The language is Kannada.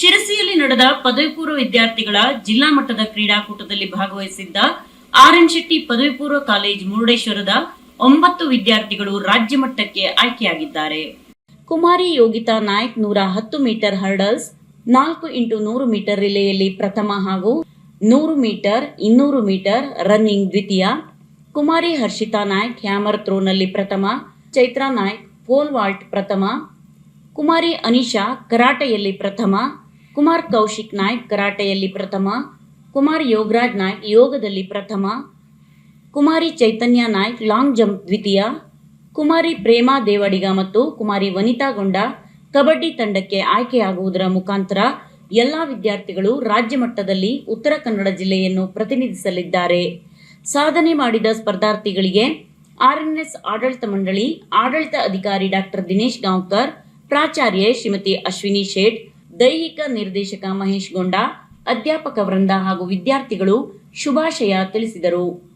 ಶಿರಸಿಯಲ್ಲಿ ನಡೆದ ಪದವಿ ಪೂರ್ವ ವಿದ್ಯಾರ್ಥಿಗಳ ಜಿಲ್ಲಾ ಮಟ್ಟದ ಕ್ರೀಡಾಕೂಟದಲ್ಲಿ ಭಾಗವಹಿಸಿದ್ದ ಆರ್ ಎನ್ ಶೆಟ್ಟಿ ಪದವಿ ಪೂರ್ವ ಕಾಲೇಜ್ ಮುರುಡೇಶ್ವರದ ಒಂಬತ್ತು ವಿದ್ಯಾರ್ಥಿಗಳು ರಾಜ್ಯ ಮಟ್ಟಕ್ಕೆ ಆಯ್ಕೆಯಾಗಿದ್ದಾರೆ. ಕುಮಾರಿ ಯೋಗಿತಾ ನಾಯ್ಕ್ ನೂರ ಹತ್ತು ಮೀಟರ್ ಹರ್ಡಲ್ಸ್, ನಾಲ್ಕು ಇಂಟು ನೂರು ಮೀಟರ್ ರಿಲೆಯಲ್ಲಿ ಪ್ರಥಮ ಹಾಗೂ ನೂರು ಮೀಟರ್ ಇನ್ನೂರು ಮೀಟರ್ ರನ್ನಿಂಗ್ ದ್ವಿತೀಯ. ಕುಮಾರಿ ಹರ್ಷಿತಾ ನಾಯ್ಕ್ ಹ್ಯಾಮರ್ ಥ್ರೋನಲ್ಲಿ ಪ್ರಥಮ, ಚೈತ್ರಾ ನಾಯ್ಕ್ ಪೋಲ್ ವಾಲ್ಟ್ ಪ್ರಥಮ. ಕುಮಾರಿ ಅನಿಶಾ ಕರಾಟೆಯಲ್ಲಿ ಪ್ರಥಮ ಕುಮಾರ್ ಕೌಶಿಕ್ ನಾಯ್ಕ್ ಕರಾಟೆಯಲ್ಲಿ ಪ್ರಥಮ, ಕುಮಾರ್ ಯೋಗರಾಜ್ ನಾಯ್ಕ್ ಯೋಗದಲ್ಲಿ ಪ್ರಥಮ, ಕುಮಾರಿ ಚೈತನ್ಯ ನಾಯ್ಕ್ ಲಾಂಗ್ ಜಂಪ್ ದ್ವಿತೀಯ, ಕುಮಾರಿ ಪ್ರೇಮಾ ದೇವಡಿಗ ಮತ್ತು ಕುಮಾರಿ ವನಿತಾ ಗೊಂಡ ಕಬಡ್ಡಿ ತಂಡಕ್ಕೆ ಆಯ್ಕೆಯಾಗುವುದರ ಮುಖಾಂತರ ಎಲ್ಲಾ ವಿದ್ಯಾರ್ಥಿಗಳು ರಾಜ್ಯ ಮಟ್ಟದಲ್ಲಿ ಉತ್ತರ ಕನ್ನಡ ಜಿಲ್ಲೆಯನ್ನು ಪ್ರತಿನಿಧಿಸಲಿದ್ದಾರೆ. ಸಾಧನೆ ಮಾಡಿದ ಸ್ಪರ್ಧಾರ್ಥಿಗಳಿಗೆ ಆರ್ಎನ್ಎಸ್ ಆಡಳಿತ ಮಂಡಳಿ ಆಡಳಿತ ಅಧಿಕಾರಿ ಡಾಕ್ಟರ್ ದಿನೇಶ್ ಗಾಂವ್ಕರ್, ಪ್ರಾಚಾರ್ಯೆ ಶ್ರೀಮತಿ ಅಶ್ವಿನಿ ಶೇಟ್ ದೈಹಿಕ ನಿರ್ದೇಶಕ ಮಹೇಶ್ ಗೊಂಡ ಅಧ್ಯಾಪಕ ವೃಂದ ಹಾಗೂ ವಿದ್ಯಾರ್ಥಿಗಳು ಶುಭಾಶಯ ತಿಳಿಸಿದರು.